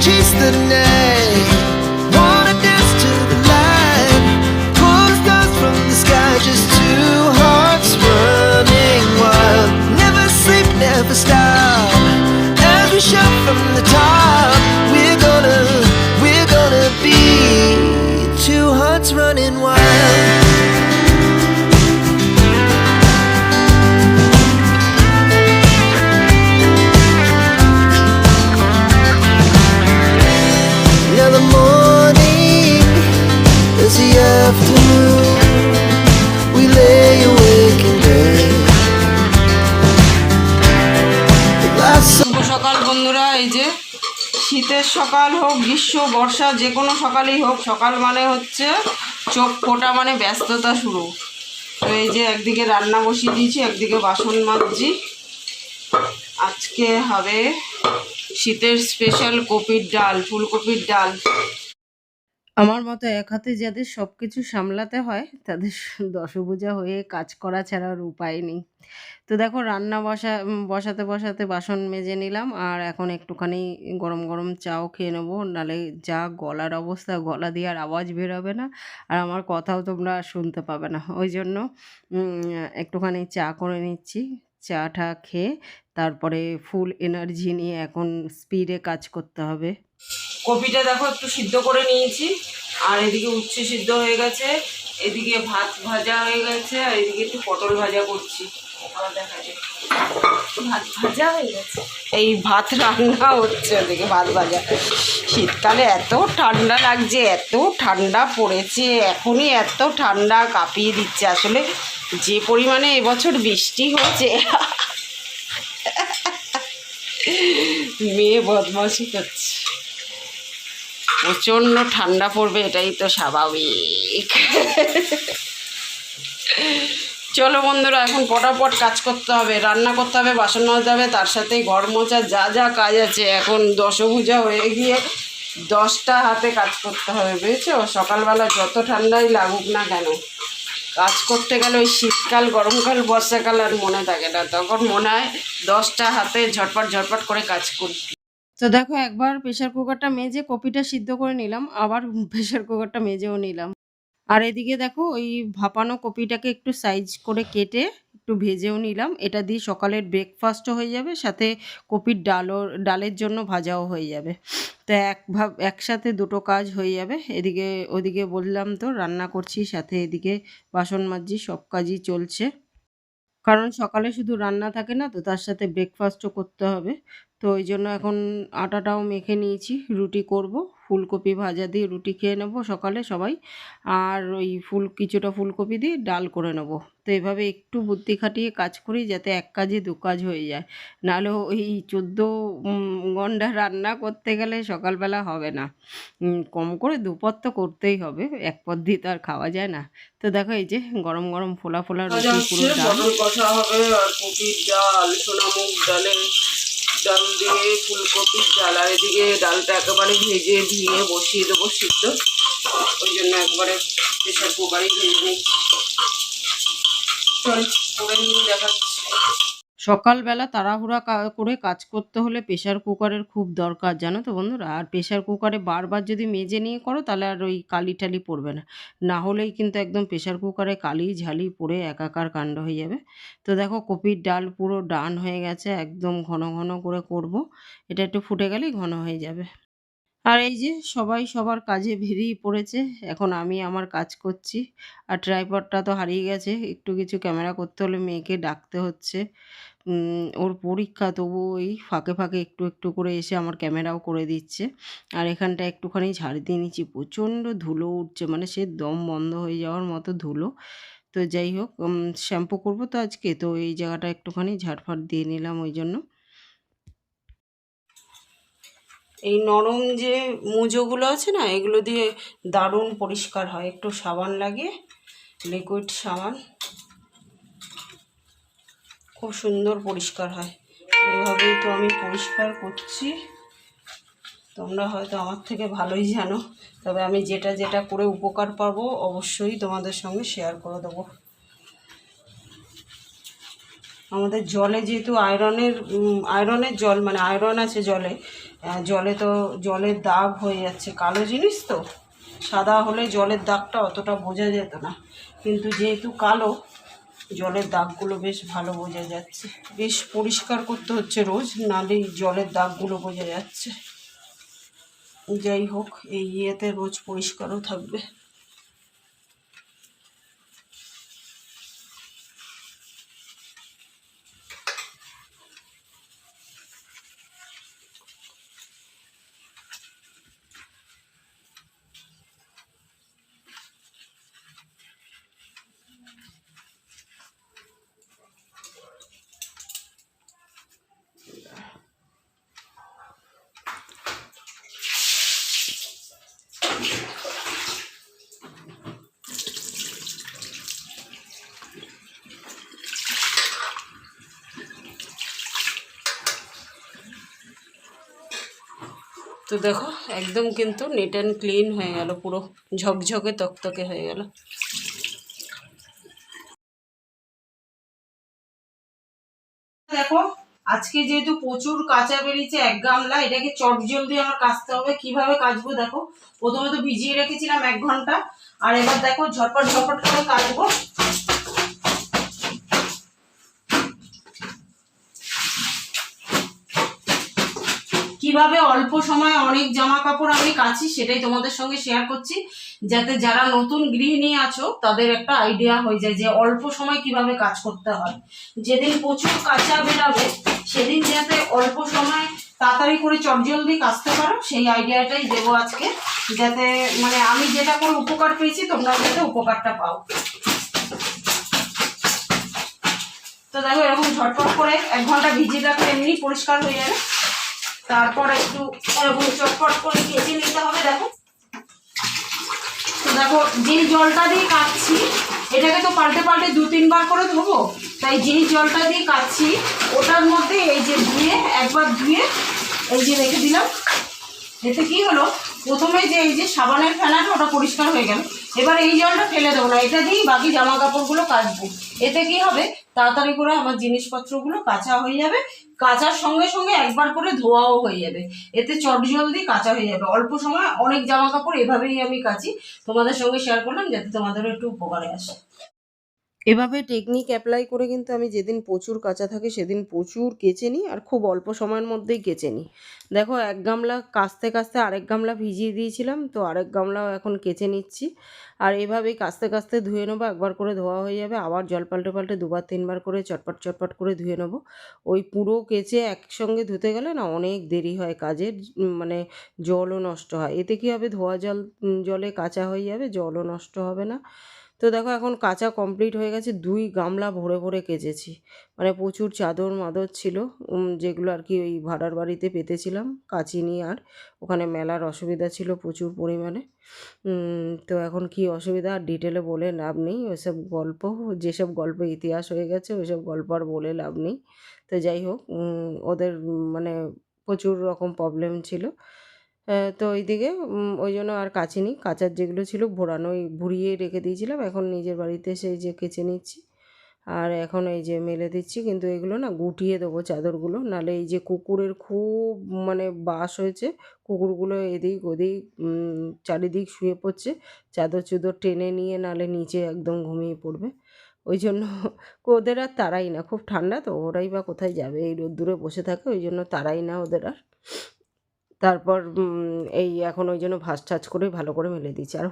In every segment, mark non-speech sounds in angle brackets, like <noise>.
Chase the night, wanna dance to the light, pull stars from the sky, just two hearts running wild. Never sleep, never stop. As we from the top, we're gonna, we're gonna be two hearts running wild. শীতের সকাল হোক, গ্রীষ্ম, বর্ষা, যে কোনো সকালেই হোক, সকাল মানে হচ্ছে চোখ ফোটা মানে ব্যস্ততা শুরু। তো এই যে একদিকে রান্না বসিয়ে দিয়েছি, একদিকে বাসন মাজছি। আজকে হবে শীতের স্পেশাল কপির ডাল, ফুলকপির ডাল। আমার মতো এক হাতে যাদের সব কিছু সামলাতে হয়, তাদের দশভুজা হয়ে কাজ করা ছাড়া আর উপায় নেই। তো দেখো, রান্না বসা, বসাতে বসাতে বাসন মেজে নিলাম, আর এখন একটুখানি গরম গরম চাও খেয়ে নেব। নালে যা গলার অবস্থা, গলা দিয়ে আর আওয়াজ বেরোবে না, আর আমার কথাও তোমরা শুনতে পাবে না। ওই জন্য একটুখানি চা করে নিচ্ছি। চাটা খেয়ে তারপরে ফুল এনার্জি নিয়ে এখন স্পিডে কাজ করতে হবে। কপিটা দেখো একটু সিদ্ধ করে নিয়েছি। আর এদিকে উচ্ছে সিদ্ধ হয়ে গেছে এদিকে ভাত ভাজা হয়ে গেছে আর এদিকে একটু পটল ভাজা করছি। ভাত ভাজা হয়ে গেছে? এই ভাত রান্না হচ্ছে ওদিকে ভাত ভাজা। শীতকালে এত ঠান্ডা লাগছে এত ঠান্ডা পড়েছে এখনই এত ঠান্ডা কাঁপিয়ে দিচ্ছে। আসলে যে পরিমাণে এবছর বৃষ্টি হয়েছে মেয়ে বদমাসি করছে। প্রচণ্ড ঠান্ডা পড়বে, এটাই তো স্বাভাবিক। চলো বন্ধুরা, এখন পটাপট কাজ করতে হবে, রান্না করতে হবে, বাসন মাজতে হবে, তার সাথে ঘর মোছা যা যা কাজ আছে, এখন দশভুজা হয়ে গিয়ে দশটা হাতে কাজ করতে হবে, বুঝেছ? সকালবেলা যত ঠান্ডাই লাগুক না কেন, কাজ করতে গেলে ওই শীতকাল, গরমকাল, বর্ষাকাল আর মনে থাকে না, তখন মনে হয় দশটা হাতে ঝটপট ঝটপট করে কাজ করি তো দেখো একবার প্রেশার কুকারটা মেজে কপিটা সিদ্ধ করে নিলাম, আবার <laughs> প্রেশার কুকারটা মেজেও নিলাম। আর এদিকে দেখো ওই ভাপানো কপিটাকে একটু সাইজ করে কেটে একটু ভেজেও নিলাম। এটা দিয়ে সকালের ব্রেকফাস্টও হয়ে যাবে, সাথে কপির ডালও, ডালের জন্য ভাজাও হয়ে যাবে। তো এক ভাব, একসাথে দুটো কাজ হয়ে যাবে। এদিকে, ওদিকে বললাম তো রান্না করছি, সাথে এদিকে বাসন মাজছি সব কাজই চলছে। কারণ সকালে শুধু রান্না থাকে না, তো তার সাথে ব্রেকফাস্টও করতে হবে। তো ওই জন্য এখন আটাটাও মেখে নিয়েছি রুটি করব ফুলকপি ভাজা দিয়ে রুটি খেয়ে নেব সকালে সবাই আর ওই ফুল কিছুটা ফুলকপি দিয়ে ডাল করে নেব। তো এভাবে একটু বুদ্ধি খাটিয়ে কাজ করি যাতে এক কাজে দু কাজ হয়ে যায় নাহলে ওই চোদ্দ ঘণ্টা রান্না করতে গেলে সকালবেলা হবে না। কম করে দুপদ তো করতেই হবে এক পদ দিয়ে তো আর খাওয়া যায় না। তো দেখো এই যে গরম গরম ফোলা ফোলা রুটি পুরো ডাল। কষা হবে আর কপির ডাল ডাল। দিয়ে ফুলকপির ডাল আর এদিকে ডালটা একেবারে ভেজে ধুয়ে বসিয়ে দেবো সিদ্ধ। ওই জন্য একবারে প্রেশার কুকারই ভেজে নিই চল, করে নিয়ে দেখাচ্ছি। সকালবেলা তাড়াহুড়া করে কাজ করতে হলে প্রেশার কুকারের খুব দরকার, জানো তো বন্ধুরা। আর প্রেশার কুকারে বারবার যদি মেজে নিয়ে করো, তাহলে আর ওই কালি টালি পড়বে না। না হলেই কিন্তু একদম প্রেশার কুকারে কালি ঝালি পড়ে একাকার কাণ্ড হয়ে যাবে। তো দেখো, কপির ডাল পুরো ডান হয়ে গেছে, একদম ঘন ঘন করে করব। এটা একটু ফুটে গেলেই ঘন হয়ে যাবে। আর এই যে সবাই সবার কাজে বেরিয়ে পড়েছে, এখন আমি আমার কাজ করছি। আর ট্রাইপডটা তো হারিয়ে গেছে, একটু কিছু ক্যামেরা করতে হলে মেয়েকে ডাকতে হচ্ছে। ওর পরীক্ষা তবু ওই ফাঁকে ফাঁকে একটু একটু করে এসে আমার ক্যামেরাও করে দিচ্ছে। আর এখানটা একটুখানি ঝাড় দিয়ে নিচ্ছি। প্রচণ্ড ধুলো উঠছে মানে সে দম বন্ধ হয়ে যাওয়ার মতো ধুলো। তো যাই হোক শ্যাম্পু করব তো আজকে, তো এই জায়গাটা একটুখানি ঝাড়ফাড় দিয়ে নিলাম ওই জন্য। এই নরম যে মুজোগুলো আছে না, এগুলো দিয়ে দারুণ পরিষ্কার হয়। একটু সাবান লাগিয়ে লিকুইড সাবান। খুব সুন্দর পরিষ্কার হয়। এভাবেই তো আমি পরিষ্কার করছি। তোমরা হয়তো আমার থেকে ভালোই জানো। তবে আমি যেটা যেটা করে উপকার পাবো, অবশ্যই তোমাদের সঙ্গে শেয়ার করে দেবো। আমাদের জলে যেহেতু আয়রনের আয়রনের জল মানে আয়রন আছে জলে জলে তো জলের দাগ হয়ে যাচ্ছে। কালো জিনিস তো? সাদা হলে জলের দাগটা অতটা বোঝা যেত না। কিন্তু যেহেতু কালো, জলের দাগগুলো বেশ ভালো বোঝা যাচ্ছে। বেশ পরিষ্কার করতে হচ্ছে রোজ, নাহলে জলের দাগগুলো বোঝা যাচ্ছে। যাই হোক, এই ইয়েতে রোজ পরিষ্কারও থাকবে। তো দেখো, একদম কিন্তু নিট অ্যান্ড ক্লিন হয়ে গেল, পুরো ঝকঝকে তকতকে হয়ে গেল। দেখো, আজকে যেহেতু প্রচুর কাঁচা বেরিয়েছে, এক গামলা, এটাকে চট জলদি আমার কাচতে হবে। কীভাবে কাচবো দেখো, প্রথমে তো ভিজিয়ে রেখেছিলাম এক ঘণ্টা, আর এবার দেখো ঝটপট ঝটপট করে কাচবো। কীভাবে অল্প সময়ে অনেক জামা কাপড় আমি কাছি সেটাই তোমাদের সঙ্গে শেয়ার করছি। যাতে যারা নতুন গৃহিণী আছো, তাদের একটা আইডিয়া হয়ে যায় যে অল্প সময় কীভাবে কাজ করতে হয়। যেদিন প্রচুর কাঁচা বেরাবে, সেদিন যাতে অল্প সময় তাড়াতাড়ি করে চটজলদি কাচতে পারো, সেই আইডিয়াটাই দেবো আজকে। যাতে মানে আমি যেটা করে উপকার পেয়েছি, তোমরা যাতে উপকারটা পাও। তো দেখো, এরকম ঝটপট করে এক ঘণ্টা ভিজিয়ে রাখলে এমনি পরিষ্কার হয়ে যাবে। তারপর একটু চটপট করে কেচে নিতে হবে, দেখো। তো দেখো যে জলটা দিয়ে কাচ্ছি এটাকে তো পাল্টে পাল্টে দু তিনবার করে ধোবো, তাই যেই জলটা দিয়ে কাচ্ছি ওটার মধ্যে এই যে ধুয়ে, একবার ধুয়ে এই যে রেখে দিলাম। এতে কি হলো, প্রথমে যে এই যে সাবানের ফেনাটা, ওটা পরিষ্কার হয়ে গেল। এবার এই জলটা ফেলে দেবো না, এটা দিয়েই বাকি জামা কাপড়গুলো কাচবো। এতে কি হবে তাড়াতাড়ি করে আমার জিনিসপত্রগুলো কাঁচা হয়ে যাবে। কাঁচার সঙ্গে সঙ্গে একবার করে ধোয়াও হয়ে যাবে। এতে চট জলদি কাঁচা হয়ে যাবে। অল্প সময় অনেক জামা কাপড় এভাবেই আমি কাচি। তোমাদের সঙ্গে শেয়ার করলাম যাতে তোমাদেরও একটু উপকারে আসে। এভাবে টেকনিক অ্যাপ্লাই করে কিন্তু আমি যেদিন প্রচুর কাঁচা থাকে সেদিন প্রচুর কেচে নিই আর খুব অল্প সময়ের মধ্যেই কেচে নিই। দেখো এক গামলা কাস্তে কাস্তে আরেক গামলা ভিজিয়ে দিয়েছিলাম তো আরেক গামলাও এখন কেচে নিচ্ছি। আর এভাবেই কাস্তে কাস্তে ধুয়ে নেব, একবার করে ধোয়া হয়ে যাবে, আবার জল পাল্টে পাল্টে দুবার তিনবার করে চটপট চটপট করে ধুয়ে নেব। ওই পুরো কেচে একসঙ্গে ধুতে গেলে না অনেক দেরি হয় কাজের মানে জলও নষ্ট হয়। এতে কী হবে ধোয়া জল জলে কাঁচা হয়ে যাবে, জলও নষ্ট হবে না। তো দেখো এখন কাঁচা কমপ্লিট হয়ে গেছে, দুই গামলা ভরে ভরে কেচেছি। মানে প্রচুর চাদর মাদর ছিল যেগুলো আর কি ওই ভাড়ার বাড়িতে পেতেছিলাম কাচিনি আর ওখানে মেলার অসুবিধা ছিল প্রচুর পরিমাণে। তো এখন কি অসুবিধা? আর ডিটেলে বলে লাভ নেই, ওইসব গল্প, যেসব গল্প ইতিহাস হয়ে গেছে, ওইসব গল্প আর বলে লাভ নেই। তো যাই হোক ওদের মানে প্রচুর রকম প্রবলেম ছিল। তো ওইদিকে উম, ওই জন্য আর কাচিনি। কাচার যেগুলো ছিল ভোরানো ওই ভুড়িয়ে রেখে দিয়েছিলাম। এখন নিজের বাড়িতে সেই যে কেচে নিচ্ছি। আর এখন এই যে মেলে দিচ্ছি কিন্তু এগুলো না গুটিয়ে দেবো চাদরগুলো। নালে এই যে কুকুরের খুব মানে বাস হয়েছে কুকুরগুলো এদিক ওদিক চারিদিক শুয়ে পড়ছে। চাদর চুদর টেনে নিয়ে নালে নিচে একদম ঘুমিয়ে পড়বে। ওই জন্য ওদের আর তারাই না। খুব ঠান্ডা তো ওরাই বা কোথায় যাবে? এই রোদ্দুরে বসে থাকে ওই জন্য তারাই না ওদের আর। তারপর এই এখন ওই জন্য ভাজ টাজ করে ভালো করে মেলে দিচ্ছি আর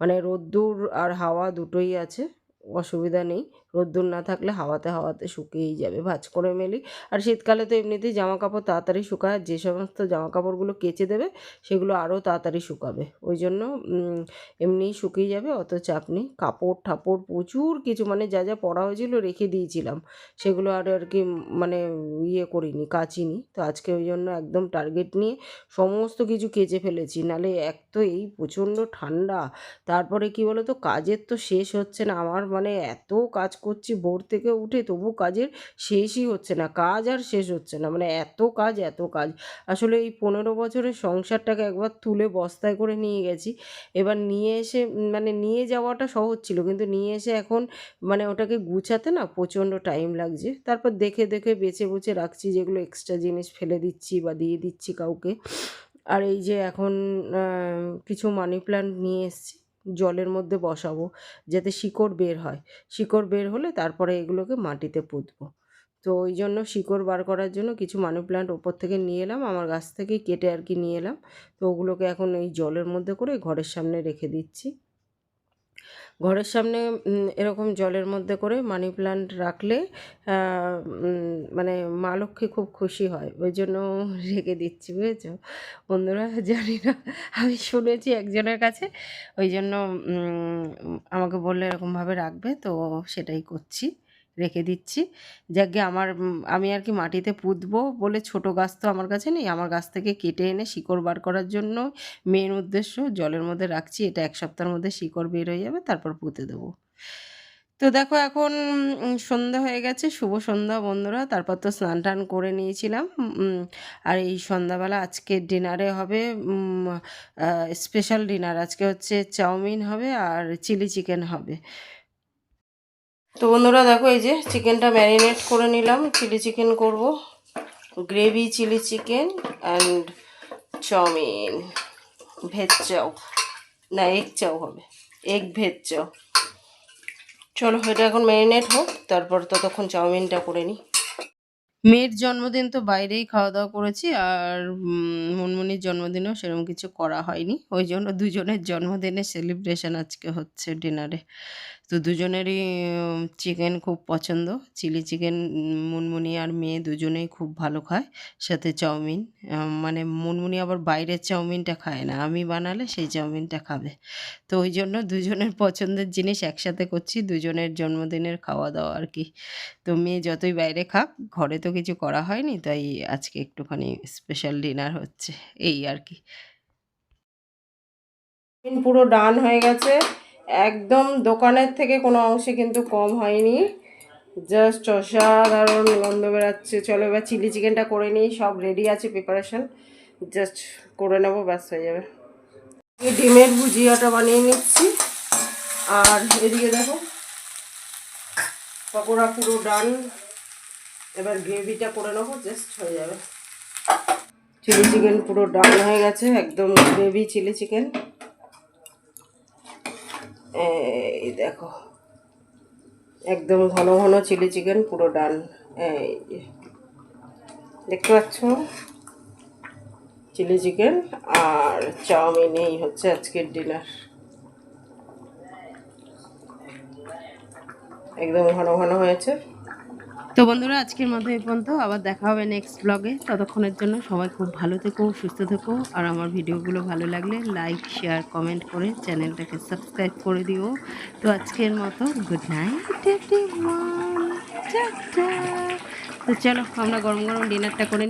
মানে রোদ্দুর আর হাওয়া দুটোই আছে, অসুবিধা নেই। রোদ্দুর না থাকলে হাওয়াতে হাওয়াতে শুকিয়েই যাবে ভাঁজ করে মেলি। আর শীতকালে তো এমনিতেই জামা কাপড় তাড়াতাড়ি শুকায় যে সমস্ত জামা কাপড়গুলো কেচে দেবে সেগুলো আরও তাড়াতাড়ি শুকাবে। ওই জন্য উম, এমনিই শুকিয়ে যাবে অত চাপ নেই কাপড় ঠাপড় প্রচুর কিছু মানে যা যা পরা হয়েছিল রেখে দিয়েছিলাম সেগুলো আর আর কি মানে ইয়ে করিনি কাচিনি। তো আজকে ওই জন্য একদম টার্গেট নিয়ে সমস্ত কিছু কেচে ফেলেছি নালে এক তো এই প্রচণ্ড ঠান্ডা তারপরে কি বলো তো কাজের তো শেষ হচ্ছে না আমার মানে এত কাজ করছি, ভোর থেকে উঠে তবু কাজের শেষই হচ্ছে না, কাজ আর শেষ হচ্ছে না মানে এত কাজ এত কাজ। আসলে এই পনেরো বছরের সংসারটাকে একবার তুলে বস্তায় করে নিয়ে গেছি। এবার নিয়ে এসে মানে নিয়ে যাওয়াটা সহজ ছিল, কিন্তু নিয়ে এসে এখন মানে ওটাকে গুছাতে না প্রচণ্ড টাইম লাগছে। তারপর দেখে দেখে, বেছে, বুছে রাখছি যেগুলো এক্সট্রা জিনিস ফেলে দিচ্ছি বা দিয়ে দিচ্ছি কাউকে। আর এই যে এখন কিছু মানি প্ল্যান্ট নিয়ে এসেছি। জলের মধ্যে বসাবো, যাতে শিকড় বের হয়। শিকড় বের হলে তারপরে এগুলোকে মাটিতে পুঁতবো। তো ওই জন্য শিকড় বার করার জন্য কিছু মানি প্লান্ট ওপর থেকে নিয়ে এলাম, আমার গাছ থেকে কেটে আর কি নিয়ে এলাম। তো ওগুলোকে এখন এই জলের মধ্যে করে ঘরের সামনে রেখে দিচ্ছি। ঘরের সামনে এরকম জলের মধ্যে করে মানি প্লান্ট রাখলে মানে মা লক্ষ্মী খুব খুশি হয়। ওই জন্য রেখে দিচ্ছি, বুঝেছ? বন্ধুরা, জানি না, আমি শুনেছি একজনের কাছে। ওই জন্য আমাকে বললে এরকমভাবে রাখবে, তো সেটাই করছি। রেখে দিচ্ছি। যাকে আমার আমি আর কি মাটিতে পুঁতবো বলে ছোট গাছ তো আমার কাছে নেই। আমার গাছ থেকে কেটে এনে শিকড় বার করার জন্য মেন উদ্দেশ্য জলের মধ্যে রাখছি। এটা এক সপ্তাহের মধ্যে শিকড় বের হয়ে যাবে, তারপর পুঁতে দেবো। তো দেখো এখন সন্ধ্যা হয়ে গেছে, শুভ সন্ধ্যা বন্ধুরা। তারপর তো স্নান টান করে নিয়েছিলাম আর এই সন্ধ্যাবেলা আজকে ডিনারে হবে স্পেশাল ডিনার আজকে হচ্ছে চাউমিন হবে আর চিলি চিকেন হবে। তো বন্ধুরা দেখো এই যে চিকেনটা ম্যারিনেট করে নিলাম। চিলি চিকেন করব। Gravy, chilli chicken and chowmein. Veg chow. না, এগ চাউ হবে। Egg, veg chow. চলো, এটা এখন ম্যারিনেট হোক, তারপর ততক্ষণ চাউমিনটা করে নিই। মেয়ের জন্মদিন তো বাইরেই খাওয়া দাওয়া করেছি আর মুনমুনির জন্মদিনেও সেরকম কিছু করা হয়নি। ওই জন্য দুজনের জন্মদিনের সেলিব্রেশন আজকে হচ্ছে ডিনারে তো দুজনেরই চিকেন খুব পছন্দ। চিলি চিকেন মুনমুনি আর মেয়ে দুজনেই খুব ভালো খায়। সাথে চাউমিন মানে মুনমুনি আবার বাইরের চাউমিনটা খায় না। আমি বানালে সেই চাউমিনটা খাবে। তো ওই জন্য দুজনের পছন্দের জিনিস একসাথে করছি। দুজনের জন্মদিনের খাওয়া দাওয়া আর কি। তো মেয়ে যতই বাইরে খাক, ঘরে তো কিছু করা হয়নি, তাই আজকে একটুখানি স্পেশাল ডিনার হচ্ছে। এই আর কি। পুরো ডান হয়ে গেছে। একদম দোকানের থেকে কোনো অংশে কিন্তু কম হয়নি। জাস্ট অসাধারণ গন্ধ বেরাচ্ছে চলো এবার চিলি চিকেনটা করে নিই। সব রেডি আছে প্রিপারেশন জাস্ট করে নেব, ব্যাস হয়ে যাবে। ডিমের ভুজিয়াটা বানিয়ে নিচ্ছি। আর এদিকে দেখো, পকোড়া পুরো ডান এবার গ্রেভিটা করে নেব জাস্ট হয়ে যাবে। চিলি চিকেন পুরো ডান হয়ে গেছে। একদম গ্রেভি চিলি চিকেন। এই দেখো। একদম ঘন ঘন চিলি চিকেন পুরো ডান এই দেখতে পাচ্ছ? চিলি চিকেন আর চাউমিন এই হচ্ছে আজকের ডিনার। একদম ঘন ঘন হয়েছে। তো বন্ধুরা, আজকের মতো এই পর্যন্ত। আবার দেখা হবে নেক্সট ব্লগে ততক্ষণের জন্য সবাই খুব ভালো থেকো, সুস্থ থেকো। আর আমার ভিডিওগুলো ভালো লাগলে লাইক শেয়ার কমেন্ট করে চ্যানেলটাকে সাবস্ক্রাইব করে দিও। তো আজকের মতো গুড নাইট তো চলো, আমরা গরম গরম ডিনারটা করে।